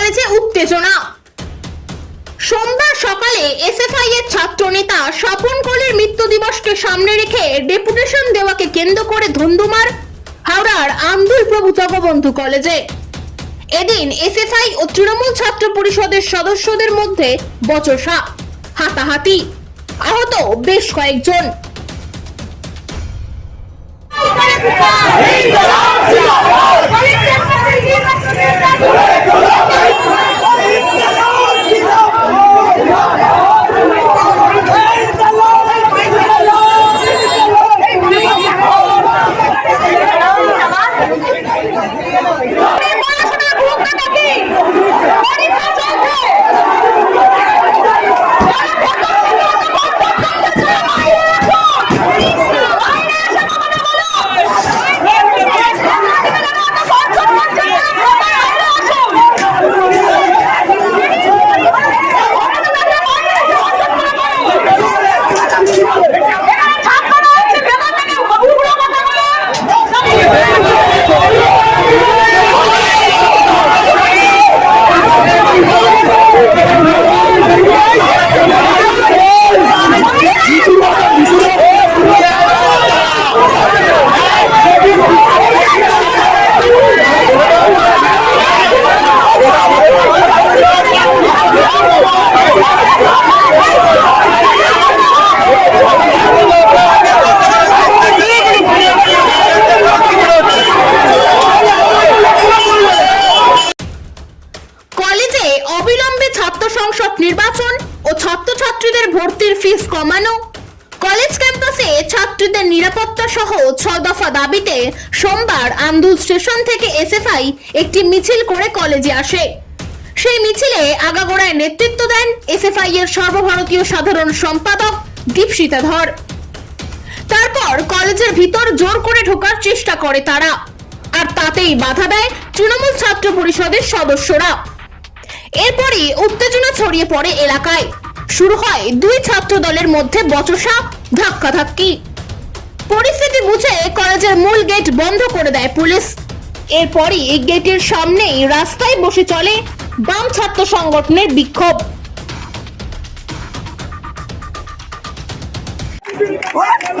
কলেজে উত্তেজনা সোমবার সকালে এসএফআই এর ছাত্র নেতা স্বপন কোলের মৃত্যু দিবসকে সামনে রেখে ডেপুটেশন দেওয়াকে কেন্দ্র করে ধুন্ধুমার হাওড়ার আন্দুল প্রভু জগবন্ধু কলেজে। এদিন এসএফআই ও তৃণমূল ছাত্র পরিষদের সদস্যদের মধ্যে বচসা, হাতাহাতি। আহত বেশ কয়েকজন। কলেজে অবিলম্বে ছাত্র সংসদ নির্বাচন ও ছাত্রছাত্রীদের ভর্তির ফিস কমানো কলেজ ক্যাম্পাসে ছাত্রীদের নিরাপত্তা সহ ছ দফা দাবিতে সোমবার আন্দুল স্টেশন থেকে এসএফআই একটি মিছিল করে কলেজে আসে। সেই মিছিলে আগাগোড়ায় নেতৃত্ব দেন এসএফআই এর সর্বভারতীয় সাধারণ সম্পাদক দীপশিতা ধর। তারপর কলেজের ভিতর জোর করে ঢোকার চেষ্টা করে তারা, আর তাতেই বাধা দেয় তৃণমূল ছাত্র পরিষদের সদস্যরা। এরপরই উত্তেজনা ছড়িয়ে পড়ে এলাকায়। শুরু হয় দুই ছাত্র দলের মধ্যে বচসা, ধাক্কাধাক্কি। পরিস্থিতি বুঝে কলেজের মূল গেট বন্ধ করে দেয় পুলিশ এরপরই গেটের সামনেই রাস্তায় বসে চলে বাম ছাত্র সংগঠনের বিক্ষোভ বাইরে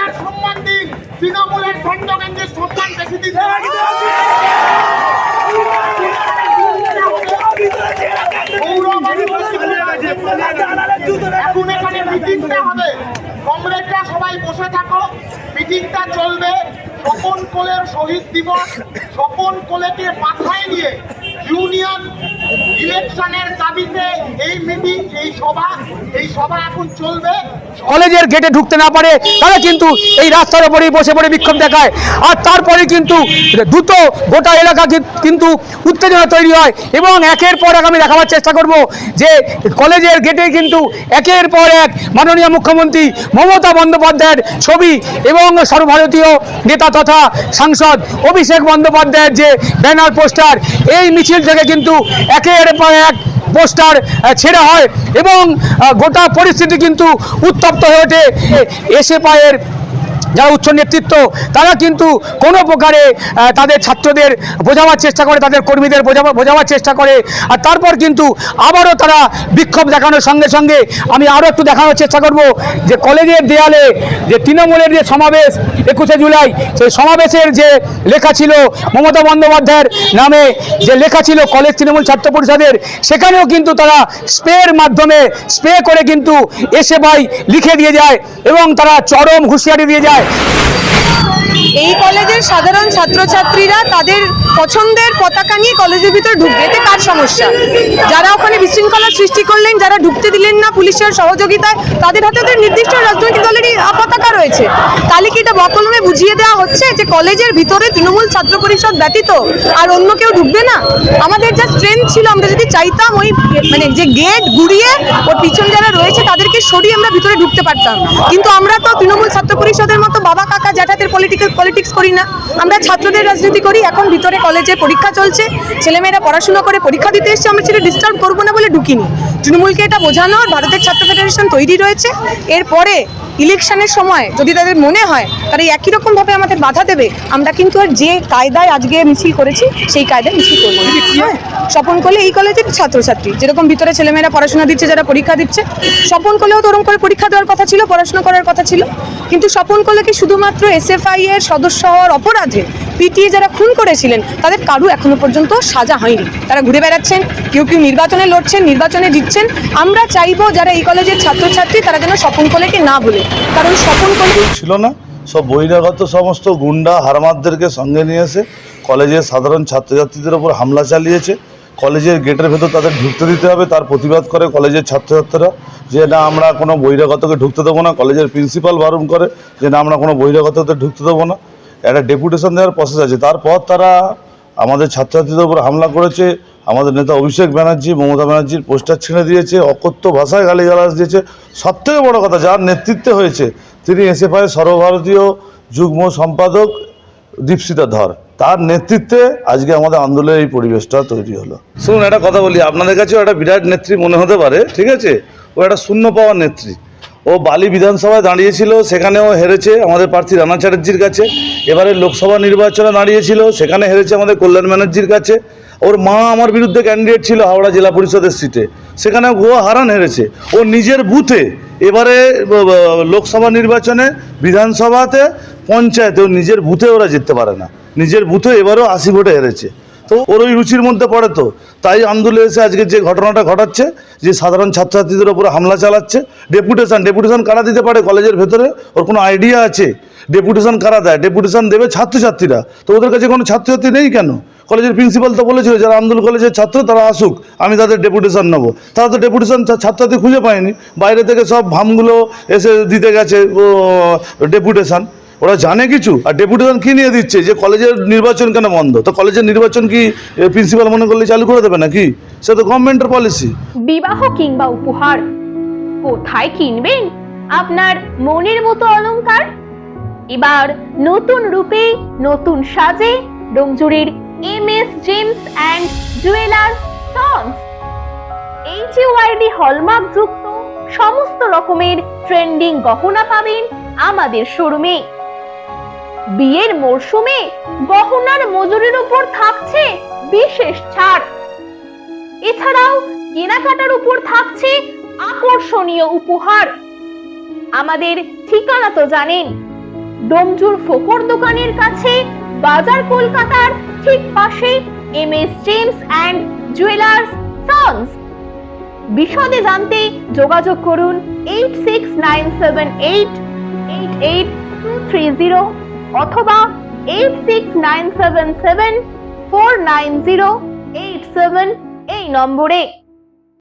উর্দিটার সম্মান দিন। তৃণমূলের গেঞ্জির সম্মান বেশি দিন এখন এখানে সবাই বসে থাকো। মিটিংটা চলবে। স্বপন কোলের শহীদ দিবস। স্বপন কোলেকে মাথায় নিয়ে ইউনিয়ন ইলেকশনের দাবিতে এই মিটিং, এই সভা এই সভা এখন চলবে। কলেজের গেটে ঢুকতে না পারে, তারা কিন্তু এই রাস্তার উপরেই বসে পড়ে বিক্ষোভ দেখায়। আর তারপরে কিন্তু দ্রুত গোটা এলাকা কিন্তু উত্তেজনা তৈরি হয় এবং একের পর এক আমি দেখাবার চেষ্টা করব যে কলেজের গেটে কিন্তু একের পর এক মাননীয় মুখ্যমন্ত্রী মমতা বন্দ্যোপাধ্যায়ের ছবি এবং সর্বভারতীয় নেতা তথা সাংসদ অভিষেক বন্দ্যোপাধ্যায়ের যে ব্যানার পোস্টার, এই মিছিল থেকে কিন্তু একের পর এক পোস্টার ছেড়ে হয় এবং গোটা পরিস্থিতি কিন্তু উত্তপ্ত হয়ে ওঠে। এসে পায়ের যারা উচ্চ নেতৃত্ব, তারা কিন্তু কোনো প্রকারে তাদের ছাত্রদের বোঝাবার চেষ্টা করে, তাদের কর্মীদের বোঝাবার বোঝাবার চেষ্টা করে। আর তারপর কিন্তু আবারও তারা বিক্ষোভ দেখানোর সঙ্গে সঙ্গে আমি আরও একটু দেখানোর চেষ্টা করব যে কলেজের দেয়ালে যে তৃণমূলের যে সমাবেশ একুশে জুলাই, সেই সমাবেশের যে লেখা ছিল, মমতা বন্দ্যোপাধ্যায়ের নামে যে লেখা ছিল কলেজ তৃণমূল ছাত্র পরিষদের, সেখানেও কিন্তু তারা স্প্রের মাধ্যমে স্প্রে করে কিন্তু এসে ভাই লিখে দিয়ে যায় এবং তারা চরম হুঁশিয়ারি দিয়ে যায়। はい。এই কলেজের সাধারণ ছাত্রছাত্রীরা তাদের পছন্দের পতাকা নিয়ে কলেজের ভিতর ঢুকবে। এতে কার সমস্যা? যারা ওখানে বিশৃঙ্খলা সৃষ্টি করলেন, যারা ঢুকতে দিলেন না পুলিশের সহযোগিতায়, তাদের হাতে তো নির্দিষ্ট রাজনৈতিক দলেরই পতাকা রয়েছে। তাহলে কি এটা বকলমে বুঝিয়ে দেওয়া হচ্ছে যে কলেজের ভিতরে তৃণমূল ছাত্র পরিষদ ব্যতীত আর অন্য কেউ ঢুকবে না? আমাদের যা স্ট্রেংথ ছিল, আমরা যদি চাইতাম ওই মানে যে গেট গুড়িয়ে ওর পিছন যারা রয়েছে, তাদেরকে সরিয়ে আমরা ভিতরে ঢুকতে পারতাম। কিন্তু আমরা তো তৃণমূল ছাত্র পরিষদের মতো বাবা কাকা জ্যাঠাদের পলিটিক্যাল পলিটিক্স করি না। আমরা ছাত্রদের রাজনীতি করি, এখন ভিতরে কলেজে পরীক্ষা চলছে। ছেলেমেয়েরা পড়াশোনা করে পরীক্ষা দিতে এসছে, আমরা ছেলে ডিস্টার্ব করব না বলে ঢুকিনি। তৃণমূলকে এটা বোঝানোর, ভারতের ছাত্র ফেডারেশন তৈরি রয়েছে। এরপরে ইলেকশনের সময় যদি তাদের মনে হয় তারা একই রকমভাবে আমাদের বাধা দেবে আমরা কিন্তু আর যে কায়দায় আজকে মিছিল করেছি সেই কায়দায় মিছিল করব স্বপন করলে এই কলেজের ছাত্রছাত্রী যেরকম ভিতরে ছেলেমেয়েরা পড়াশোনা দিচ্ছে যারা পরীক্ষা দিচ্ছে স্বপন করলেও তো ওরকম করে পরীক্ষা দেওয়ার কথা ছিল পড়াশোনা করার কথা ছিল। কিন্তু স্বপন করলে কি শুধুমাত্র এসএফআই এর সদস্য হওয়ার অপরাধে পিটিএ যারা খুন করেছিলেন, তাদের কারু এখনও পর্যন্ত সাজা হয়নি। তারা ঘুরে বেড়াচ্ছেন, কেউ কেউ নির্বাচনে লড়ছেন, নির্বাচনে জিতছেন। আমরা চাইব যারা এই কলেজের ছাত্রছাত্রী, তারা যেন স্বপন কলেকে না বলে কারণ স্বপন কলে ছিল না। সব বহিরাগত সমস্ত গুন্ডা, হারমাদদেরকে সঙ্গে নিয়ে এসে কলেজের সাধারণ ছাত্রছাত্রীদের ওপর হামলা চালিয়েছে। কলেজের গেটের ভেতর তাদের ঢুকতে দিতে হবে। তার প্রতিবাদ করে কলেজের ছাত্রছাত্রীরা যে, না, আমরা কোনো বহিরাগতকে ঢুকতে দেবো না। কলেজের প্রিন্সিপাল বারণ করে যে, না, আমরা কোনো বহিরাগতদের ঢুকতে দেবো না। একটা ডেপুটেশন দেওয়ার প্রসেস আছে। তারপর তারা আমাদের ছাত্রছাত্রীদের উপর হামলা করেছে, আমাদের নেতা অভিষেক ব্যানার্জি, মমতা ব্যানার্জির পোস্টার ছিঁড়ে দিয়েছে, অকথ্য ভাষায় গালি গালিগালাজ দিয়েছে। সব থেকে বড় কথা, যার নেতৃত্বে হয়েছে, তিনি এসএফআই সর্বভারতীয় যুগ্ম সম্পাদক দীপশিতা ধর। তার নেতৃত্বে আজকে আমাদের আন্দোলনের এই পরিবেশটা তৈরি হলো। শুনুন, একটা কথা বলি, আপনাদের কাছেও একটা বিরাট নেত্রী মনে হতে পারে, ঠিক আছে? ও একটা শূন্য পাওয়ার নেত্রী। ও বালি বিধানসভায় দাঁড়িয়েছিল, সেখানেও হেরেছে আমাদের প্রার্থী রানা চ্যাটার্জির কাছে। এবারে লোকসভা নির্বাচনে দাঁড়িয়েছিল, সেখানে হেরেছে আমাদের কল্যাণ ব্যানার্জির কাছে। ওর মা আমার বিরুদ্ধে ক্যান্ডিডেট ছিল হাওড়া জেলা পরিষদের সিটে সেখানে ও হারান হেরেছে। ও নিজের বুথে এবারে লোকসভা নির্বাচনে বিধানসভাতে, পঞ্চায়েতে ও নিজের বুথে ওরা জিততে পারে না। নিজের বুথে এবারেও আশি ভোটে হেরেছে। তো ওর ওই রুচির মধ্যে পড়ে তো। তাই আন্দোলনে এসে আজকে যে ঘটনাটা ঘটাচ্ছে, যে সাধারণ ছাত্রছাত্রীদের উপরে হামলা চালাচ্ছে, ডেপুটেশন ডেপুটেশন কারা দিতে পারে কলেজের ভেতরে? ওর কোনো আইডিয়া আছে? ডেপুটেশন কারা দেয়? ডেপুটেশন দেবে ছাত্রছাত্রীরা। তো ওদের কাছে কোনো ছাত্রছাত্রী নেই কেন? কলেজের প্রিন্সিপাল তো বলেছিল, যারা আন্দোলন কলেজের ছাত্র, তারা আসুক, আমি তাদের ডেপুটেশন নেব। তারা তো ডেপুটেশন ছাত্রছাত্রী খুঁজে পায়নি। বাইরে থেকে সব ভামগুলো এসে দিতে গেছে ডেপুটেশন। ওরা জানে কিছু? আর ডেপুটেশন কি নিয়ে দিচ্ছে? যে কলেজের নির্বাচন কেন বন্ধ? তো কলেজের নির্বাচন কি প্রিন্সিপাল মনে করলে চালু করে দেবে নাকি? সে তো গভর্নমেন্টের পলিসি বিবাহ কিংবা উপহার। কোথায় কিনবেন? আপনার মনের মতো অলংকার? এবার নতুন রূপে, নতুন সাজে ডোমজুরির M S, gems and jewellers sons. HUID hallmark যুক্ত সমস্ত রকমের ট্রেন্ডিং গহনা পাবেন আমাদের শোরুমে। বিয়ের মরশুমে গহনার মজুরির উপর থাকছে বিশেষ ছাড়। এছাড়াও কেনাকাটার উপর থাকছে আকর্ষণীয় উপহার। আমাদের ঠিকানা তো জানেন, ডোমজুর ফোকর দোকানের কাছে, বাজার কলকাতার ঠিক পাশে M S gems and jewellers sons বিশদে জানতে যোগাযোগ করুন eight six nine seven eight eight eight three zero. অথবা eight six nine seven seven four nine zero eight seven এই নম্বরে।